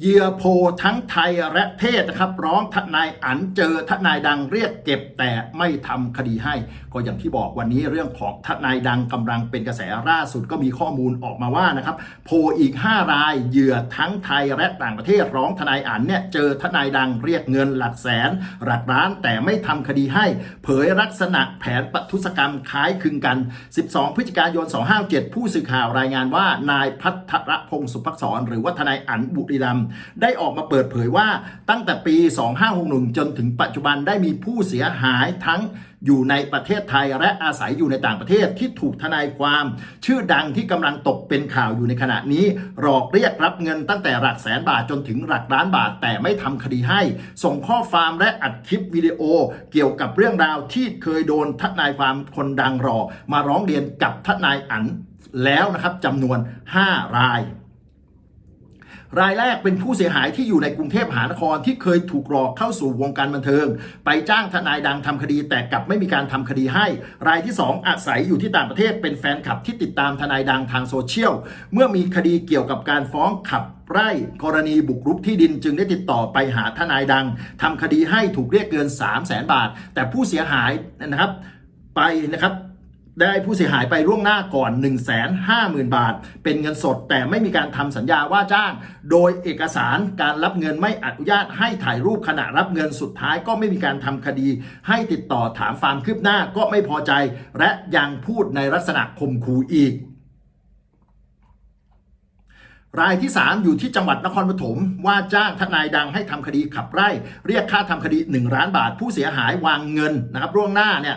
เหยื่อโพทั้งไทยและเทศนะครับ ร้องทนายอันเจอทนายดังเรียกเก็บแต่ไม่ทำคดีให้ ก็อย่างที่บอกวันนี้เรื่องของทนายดังกำลังเป็นกระแสล่าสุดก็มีข้อมูลออกมาว่านะครับ โพอีก 5 รายเหยื่อทั้งไทยและต่างประเทศร้องทนายอันเนี่ยเจอทนายดังเรียกเงินหลักแสน หลักล้านแต่ไม่ทำคดีให้ เผยลักษณะแผนปทุศกรรมคล้ายคลึงกัน 12 พฤศจิกายน 257 ผู้สื่อข่าวรายงานว่านายพัทรพงศ์สุภักษรหรือว่าทนายอันบุรีรัมย์ได้ออกมาเปิดเผยว่าตั้งแต่ปี 2561 จนถึงปัจจุบันได้มีผู้เสียหายทั้งอยู่ในประเทศไทยและอาศัยอยู่ในต่างประเทศที่ถูกทนายความ ชื่อดังที่กำลังตกเป็นข่าวอยู่ในขณะนี้ หลอกเรียกรับเงินตั้งแต่หลักแสนบาทจนถึงหลักล้านบาท แต่ไม่ทำคดีให้ ส่งข้อความและอัดคลิปวิดีโอ เกี่ยวกับเรื่องราวที่เคยโดนทนายความคนดังรอ มาร้องเรียนกับทนายอันแล้วนะครับจำนวน 5 ราย รายแรกเป็นผู้เสียหายที่อยู่ในกรุงเทพมหานครที่เคยถูกหลอกเข้าสู่วงการบันเทิง ไปจ้างทนายดังทำคดี แต่กลับไม่มีการทำคดีให้ รายที่ 2 อาศัยอยู่ที่ต่างประเทศเป็นแฟนคลับที่ติดตามทนายดังทางโซเชียล เมื่อมีคดีเกี่ยวกับการฟ้องขับไร่กรณีบุกรุกที่ดินจึงได้ติดต่อไปหาทนายดังทำคดีให้ถูกเรียกเกิน 3 0 0แสนบาท แต่ผู้เสียหายนะครับไปนะครับ ได้ผู้เสียหายไปล่วงหน้าก่อน 1 5 0 0 0 0 บาท เป็นเงินสดแต่ไม่มีการทำสัญญาว่าจ้าง โดยเอกสารการรับเงินไม่อนุญาตให้ถ่ายรูปขณะรับเงินสุดท้ายก็ไม่มีการทำคดี ให้ติดต่อถามความคืบหน้าก็ไม่พอใจ และยังพูดในลักษณะข่มขู่อีกรายที่ 3 อยู่ที่จังหวัดนครปฐมว่าจ้างทนายดังให้ทำคดีขับไล่เรียกค่าทำคดี 1 ล้านบาท ผู้เสียหายวางเงินนะครับล่วงหน้าเนี่ย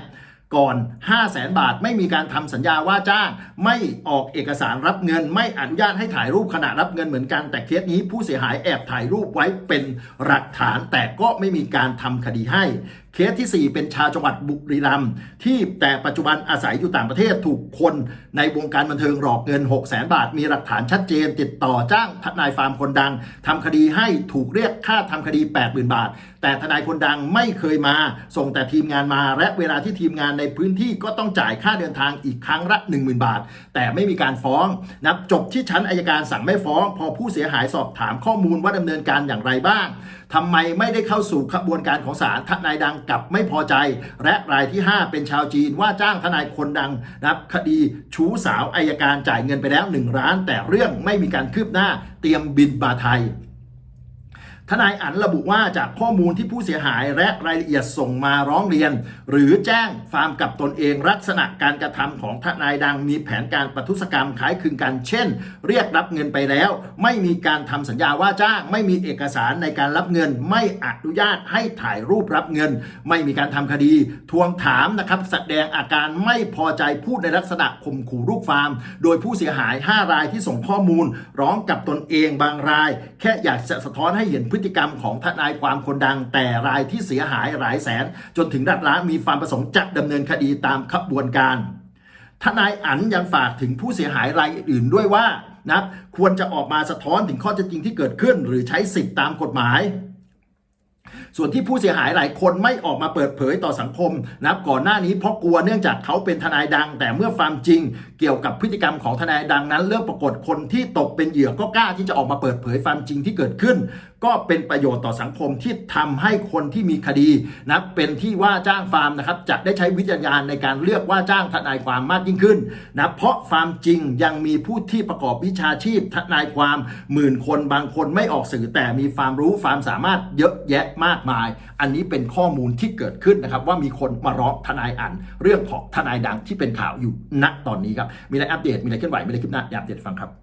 ก่อน 5 0 0แสนบาท ไม่มีการทำสัญญาว่าจ้าง ไม่ออกเอกสารรับเงิน ไม่อนุญาตให้ถ่ายรูปขณะรับเงินเหมือนกัน แต่เคสนี้ผู้เสียหายแอบถ่ายรูปไว้เป็นหลักฐาน แต่ก็ไม่มีการทำคดีให้ เคสที่ 4 เป็นชาวจังหวัดบุรีรัมย์ที่แต่ปัจจุบันอาศัยอยู่ต่างประเทศถูกคนในวงการบันเทิงหลอกเงิน 6 0 0 0 0 0บาท มีหลักฐานชัดเจน ติดต่อจ้างทนายฟาร์มคนดังทำคดีให้ถูกเรียกค่าทำคดี 80,000 บาท แต่ทนายคนดังไม่เคยมา ส่งแต่ทีมงานมาและเวลาที่ทีมงานในพื้นที่ก็ต้องจ่ายค่าเดินทางอีกครั้งละ 10,000 บาท แต่ไม่มีการฟ้องนับจบที่ชั้นอายการสั่งไม่ฟ้อง พอผู้เสียหายสอบถามข้อมูลว่าดำเนินการอย่างไรบ้างทำไมไม่ได้เข้าสู่ขบวนการของศาลทนายดังกลับไม่พอใจ และรายที่ 5 เป็นชาวจีนว่าจ้างทนายคนดังนะครับคดีชู้สาวอายการจ่ายเงินไปแล้ว 1 ล้าน แต่เรื่องไม่มีการคืบหน้าเตรียมบินมาไทย นายอันระบุว่าจากข้อมูลที่ผู้เสียหายและรายละเอียดส่งมาร้องเรียน หรือแจ้งฟาร์มกับตนเองลักษณะการกระทำของทนายดังมีแผนการประทุษกรรมคล้ายคลึงกัน เช่น เรียกรับเงินไปแล้ว ไม่มีการทำสัญญาว่าจ้าง ไม่มีเอกสารในการรับเงิน ไม่อนุญาตให้ถ่ายรูปรับเงิน ไม่มีการทำคดี ทวงถามนะครับแสดงอาการไม่พอใจพูดในลักษณะข่มขู่ลูกฟาร์ม โดยผู้เสียหาย 5 รายที่ส่งข้อมูล ร้องกับตนเองบางราย แค่อยากจะสะท้อนให้เห็นพฤติกรรมของทนายความคนดัง แต่รายที่เสียหายหลายแสน จนถึงรัดร้ามีความประสงค์จะดำเนินคดีตามขบวนการทนายอันยังฝากถึงผู้เสียหายรายอื่นด้วยว่านะควรจะออกมาสะท้อนถึงข้อเท็จจริงที่เกิดขึ้น หรือใช้สิทธิตามกฎหมาย ส่วนที่ผู้เสียหายหลายคนไม่ออกมาเปิดเผยต่อสังคมนะครับก่อนหน้านี้เพราะกลัวเนื่องจากเขาเป็นทนายดัง แต่เมื่อความจริง เกี่ยวกับพฤติกรรมของทนายดังนั้น เริ่มปรากฏคนที่ตกเป็นเหยื่อก็กล้าที่จะออกมาเปิดเผยความจริงที่เกิดขึ้น ก็เป็นประโยชน์ต่อสังคมที่ทำให้คนที่มีคดีนะเป็นที่ว่าจ้างฟาร์มนะครับจะได้ใช้วิจารณญาณในการเลือกว่าจ้างทนายความมากยิ่งขึ้นนะเพราะฟาร์มจริงยังมีผู้ที่ประกอบวิชาชีพทนายความหมื่นคนบางคนไม่ออกสื่อแต่มีความรู้ความสามารถเยอะแยะมากมาย อันนี้เป็นข้อมูลที่เกิดขึ้นนะครับ ว่ามีคนมาร้องทนายอัน เรื่องของทนายดังที่เป็นข่าวอยู่ณตอนนี้ครับมีอะไรอัปเดตมีอะไรเคลื่อนไหวมีอะไรคลิปหน้าอยากเด็ดฟังครับ